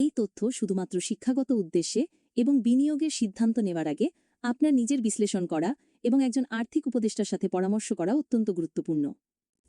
এই তথ্য শুধুমাত্র শিক্ষাগত উদ্দেশ্যে এবং বিনিয়োগের সিদ্ধান্ত নেওয়ার আগে আপনার নিজের বিশ্লেষণ করা এবং একজন আর্থিক উপদেষ্টার সাথে পরামর্শ করা অত্যন্ত গুরুত্বপূর্ণ।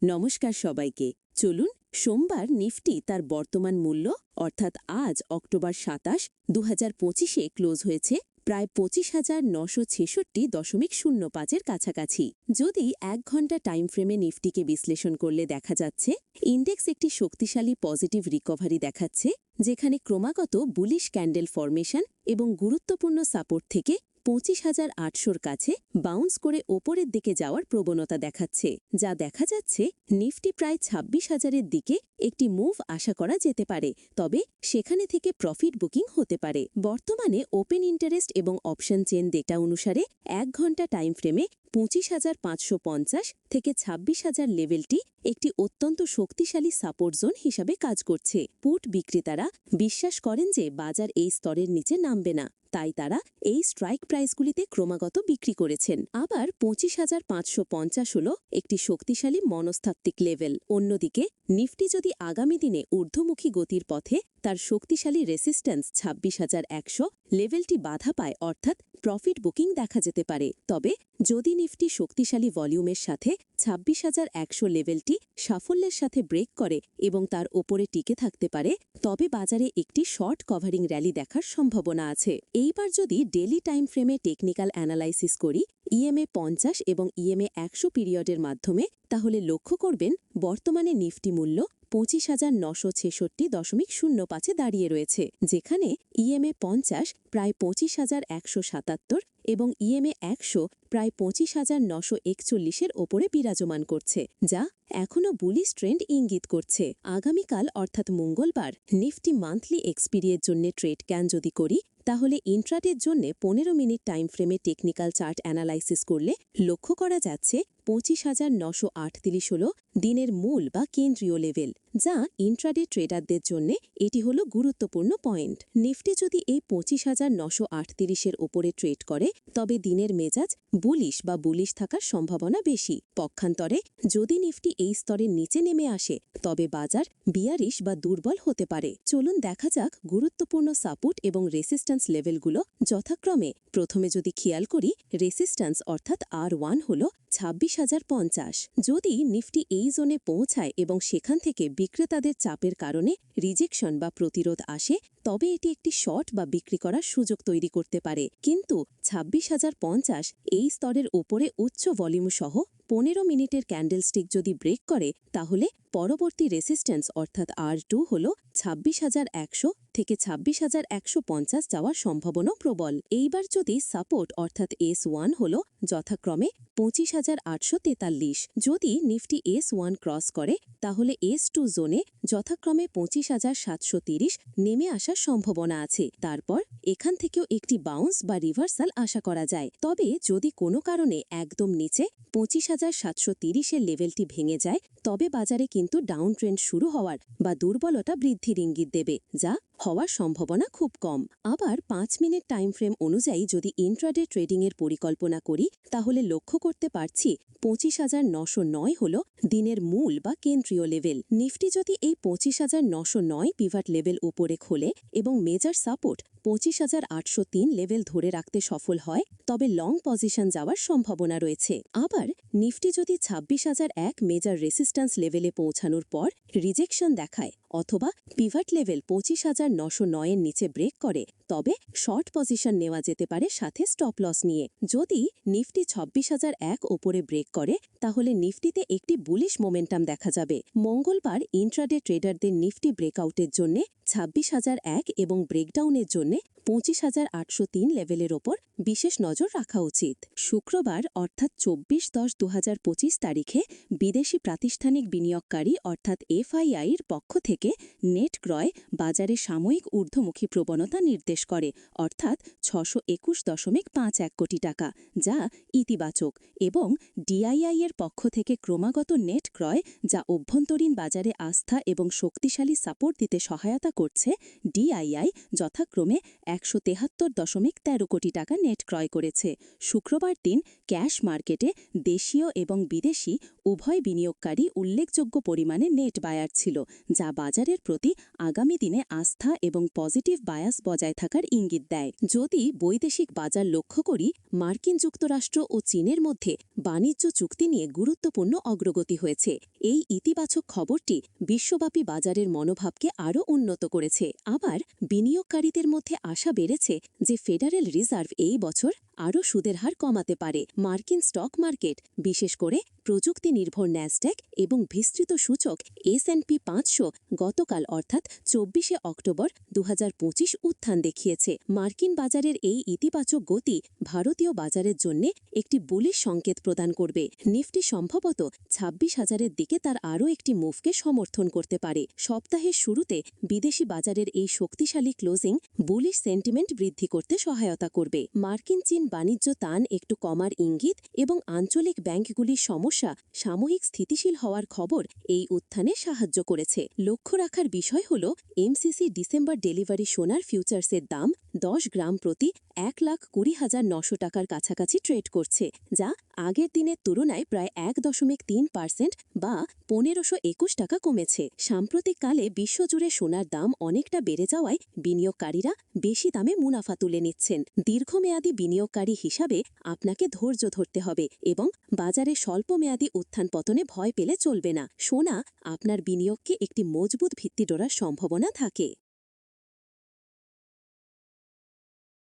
নমস্কার সবাইকে। চলুন, সোমবার নিফটি তার বর্তমান মূল্য, অর্থাৎ আজ অক্টোবর সাতাশ দু হাজার পঁচিশে ক্লোজ হয়েছে প্রায় পঁচিশ হাজার নশো ছেষট্টি দশমিক শূন্য পাঁচের কাছাকাছি। যদি এক ঘণ্টা টাইম ফ্রেমে নিফটিকে বিশ্লেষণ করলে দেখা যাচ্ছে, ইন্ডেক্স একটি শক্তিশালী পজিটিভ রিকভারি দেখাচ্ছে, যেখানে ক্রমাগত বুলিশ ক্যান্ডেল ফরমেশন এবং গুরুত্বপূর্ণ সাপোর্ট থেকে পঁচিশ হাজার আটশোর কাছে বাউন্স করে ওপরের দিকে যাওয়ার প্রবণতা দেখাচ্ছে, যা দেখা যাচ্ছে নিফটি প্রায় ছাব্বিশ হাজারের দিকে একটি মুভ আশা করা যেতে পারে, তবে সেখানে থেকে প্রফিট বুকিং হতে পারে। বর্তমানে ওপেন ইন্টারেস্ট এবং অপশন চেন ডেটা অনুসারে এক ঘণ্টা টাইম ফ্রেমে পঁচিশ হাজার পাঁচশো পঞ্চাশ থেকে ছাব্বিশ হাজার লেভেলটি একটি অত্যন্ত শক্তিশালী সাপোর্ট জোন হিসাবে কাজ করছে। পুট বিক্রেতারা বিশ্বাস করেন যে বাজার এই স্তরের নিচে নামবে না। তাই তারা এই স্ট্রাইক প্রাইসগুলিতে ক্রমাগত বিক্রি করেছেন। আবার পঁচিশ হাজার পাঁচশো পঞ্চাশ হল একটি শক্তিশালী মনস্তাত্ত্বিক লেভেল। অন্যদিকে, নিফটি যদি আগামী দিনে ঊর্ধ্বমুখী গতির পথে তার শক্তিশালী রেসিস্ট্যান্স ছাব্বিশ হাজার একশো লেভেলটি বাধা পায়, অর্থাৎ প্রফিট বুকিং দেখা যেতে পারে। তবে যদি নিফটি শক্তিশালী ভলিউমের সাথে ছাব্বিশ হাজার একশো লেভেলটি সাফল্যের সাথে ব্রেক করে এবং তার ওপরে টিকে থাকতে পারে, তবে বাজারে একটি শর্ট কভারিং র্যালি দেখার সম্ভাবনা আছে। এইবার যদি ডেলি টাইম ফ্রেমে টেকনিক্যাল অ্যানালাইসিস করি, ইএমএ পঞ্চাশ এবং ইএমএ একশো পিরিয়ডের মাধ্যমে, তাহলে লক্ষ্য করবেন বর্তমানে নিফটি মূল্য পঁচিশ হাজার নশো ছেষট্টি দশমিক শূন্য পাঁচে দাঁড়িয়ে রয়েছে, যেখানে ইএমএ পঞ্চাশ প্রায় পঁচিশ হাজার একশো সাতাত্তর এবং ইএমএ একশো প্রায় পঁচিশ হাজার নশো একচল্লিশের ওপরে বিরাজমান করছে, যা এখনও বুলিশ ট্রেন্ড ইঙ্গিত করছে। আগামীকাল, অর্থাৎ মঙ্গলবার, নিফটি মান্থলি এক্সপিরিয়ের জন্য ট্রেড ক্যান যদি করি, তাহলে ইন্ট্রাডের জন্য পনেরো মিনিট টাইম ফ্রেমে টেকনিক্যাল চার্ট অ্যানালাইসিস করলে লক্ষ্য করা যাচ্ছে পঁচিশ হাজার নশো আটত্রিশ হল দিনের মূল বা কেন্দ্রীয় লেভেল যা ইন্ট্রাডে ট্রেডারদের জন্য এটি হল গুরুত্বপূর্ণ পয়েন্ট নিফটি যদি এই পঁচিশ হাজার নশো আটত্রিশের ওপরে ট্রেড করে, তবে দিনের মেজাজ বুলিশ বা বুলিশ থাকার সম্ভাবনা বেশি। পক্ষান্তরে, যদি নিফটি এই স্তরের নিচে নেমে আসে, তবে বাজার বিয়ারিশ বা দুর্বল হতে পারে। চলুন দেখা যাক গুরুত্বপূর্ণ সাপোর্ট এবং রেসিস্ট্যান্স লেভেলগুলো যথাক্রমে। প্রথমে যদি খেয়াল করি রেসিস্ট্যান্স অর্থাৎ আর ওয়ান হল ছাব্বিশ হাজার পঞ্চাশ। যদি নিফটি এই জোনে পৌঁছায় এবং সেখান থেকে বিক্রেতাদের চাপের কারণে রিজেকশন বা প্রতিরোধ আসে, তবে এটি একটি শর্ট বা বিক্রি করার সুযোগ তৈরি করতে পারে। কিন্তু ছাব্বিশ হাজার পঞ্চাশ এই স্তরের ওপরে উচ্চ ভলিউম সহ পনেরো মিনিটের ক্যান্ডেলস্টিক যদি ব্রেক করে, তাহলে পরবর্তী রেসিস্ট্যান্স অর্থাৎ আর টু হল ছাব্বিশ হাজার একশো থেকে ছাব্বিশ হাজার একশো পঞ্চাশ যাওয়ার সম্ভাবনা প্রবল। এইবার যদি সাপোর্ট অর্থাৎ এস ওয়ান হল যথাক্রমে পঁচিশ হাজার আটশো তেতাল্লিশ, যদি নিফটি এস ওয়ান ক্রস করে, তাহলে এস টু জোনে যথাক্রমে পঁচিশ হাজার সাতশো তিরিশ নেমে আসার সম্ভাবনা আছে। তারপর এখান থেকেও একটি বাউন্স বা রিভার্সাল আশা করা যায়। তবে যদি কোনো কারণে একদম নিচে পঁচিশ হাজার সাতশো তিরিশের লেভেলটি ভেঙে যায়, তবে বাজারে কিন্তু ডাউন ট্রেন্ড শুরু হওয়ার বা দুর্বলতা বৃদ্ধির ইঙ্গিত দেবে, যা হওয়ার সম্ভাবনা খুব কম। আবার পাঁচ মিনিট টাইম ফ্রেম অনুযায়ী যদি ইন্ট্রাডে ট্রেডিংয়ের পরিকল্পনা করি, তাহলে লক্ষ্য করতে পারছি পঁচিশ হাজার নশো নয় হল দিনের মূল বা কেন্দ্রীয় লেভেল। নিফটি যদি এই পঁচিশ হাজার নশো নয় পিভাট লেভেল উপরে খোলে এবং মেজার সাপোর্ট পঁচিশ হাজার আটশো তিন লেভেল ধরে রাখতে সফল হয়, তবে লং পজিশন যাওয়ার সম্ভাবনা রয়েছে। আবার, নিফটি যদি ছাব্বিশ হাজার এক মেজার রেসিস্ট্যান্স লেভেলে পৌঁছানোর পর রিজেকশন দেখায়, অথবা পিভাট লেভেল পঁচিশ হাজার নশো নয়ের নিচে ব্রেক করে তবে শর্ট পজিশন নেওয়া যেতে পারে সাথে স্টপ লস নিয়ে। যদি নিফটি ছাব্বিশ হাজার এক ওপরে ব্রেক করে, তাহলে নিফটিতে একটি বুলিশ মোমেন্টাম দেখা যাবে। মঙ্গলবার ইন্ট্রাডে ট্রেডারদের নিফটি ব্রেকআউটের জন্য ছাব্বিশ হাজার এক এবং ব্রেকডাউনের জন্য পঁচিশ হাজার আটশো তিন লেভেলের ওপর বিশেষ নজর রাখা উচিত। শুক্রবার অর্থাৎ চব্বিশ দশ দু পঁচিশ তারিখে বিদেশি প্রাতিষ্ঠানিক বিনিয়োগকারী অর্থাৎ এফআইআইয়ের পক্ষ থেকে নেট ক্রয় বাজারে সাময়িক ঊর্ধ্বমুখী প্রবণতা নির্দেশ প্রবেশ করে, অর্থাৎ ছশো একুশ দশমিক পাঁচ এক কোটি টাকা, যা ইতিবাচক এবং ডিআইআই এর পক্ষ থেকে ক্রমাগত নেট ক্রয়, যা অভ্যন্তরীণ বাজারে আস্থা এবং শক্তিশালী সাপোর্ট দিতে সহায়তা করছে, ডিআইআই যথাক্রমে একশো তেহাত্তর দশমিক তেরো কোটি টাকা নেট ক্রয় করেছে। শুক্রবার দিন ক্যাশ মার্কেটে দেশীয় এবং বিদেশি উভয় বিনিয়োগকারী উল্লেখযোগ্য পরিমাণে নেট বায়ার ছিল, যা বাজারের প্রতি আগামী দিনে আস্থা এবং পজিটিভ বায়াস বজায় থাকার ইঙ্গিত দেয়। যদি বৈদেশিক বাজার লক্ষ্য করি, মার্কিন যুক্তরাষ্ট্র ও চীনের মধ্যে বাণিজ্য চুক্তি নিয়ে গুরুত্বপূর্ণ অগ্রগতি হয়েছে। এই ইতিবাচক খবরটি বিশ্বব্যাপী বাজারের মনোভাবকে আরও উন্নত করেছে। আবার বিনিয়োগকারীদের মধ্যে আশা বেড়েছে যে ফেডারেল রিজার্ভ এই বছর আরও সুদের হার কমাতে পারে। মার্কিন স্টক মার্কেট, বিশেষ করে প্রযুক্তি নির্ভর ন্যাসড্যাক এবং বিস্তৃত সূচক এসএনপি পাঁচশো, গতকাল অর্থাৎ চব্বিশে অক্টোবর দু হাজার পঁচিশ উত্থান দেখিয়েছে। মার্কিন বাজারের এই ইতিবাচক গতি ভারতীয় বাজারের জন্য একটি বুলিশ সংকেত প্রদান করবে। নিফটি সম্ভবত ছাব্বিশ হাজারের দিকে তার আরও একটি মুভকে সমর্থন করতে পারে। সপ্তাহের শুরুতে বিদেশি বাজারের এই শক্তিশালী ক্লোজিং বুলিশ সেন্টিমেন্ট বৃদ্ধি করতে সহায়তা করবে। মার্কিন চীন বাণিজ্য তান একটু কমার ইঙ্গিত এবং আঞ্চলিক ব্যাংকগুলির সমস্যা সাময়িক স্থিতিশীল হওয়ার খবর এই উত্থানে সাহায্য করেছে। লক্ষ্য রাখার বিষয় হল, এমসিসি ডিসেম্বর ডেলিভারি সোনার ফিউচার্সের দাম দশ গ্রাম প্রতি এক লাখ কুড়ি হাজার নশো টাকার কাছাকাছি ট্রেড করছে, যা আগের দিনের তুলনায় প্রায় এক দশমিক তিন পার্সেন্ট বা পনেরোশো একুশ টাকা কমেছে। সাম্প্রতিককালে বিশ্বজুড়ে সোনার দাম অনেকটা বেড়ে যাওয়ায় বিনিয়োগকারীরা বেশি দামে মুনাফা তুলে নিচ্ছেন। দীর্ঘমেয়াদী বিনিয়োগকারী হিসাবে আপনাকে ধৈর্য ধরতে হবে এবং বাজারে স্বল্পমেয়াদী উত্থান পতনে ভয় পেলে চলবে না। সোনা আপনার বিনিয়োগকে একটি মজবুত ভিত্তি ডোরার সম্ভাবনা থাকে।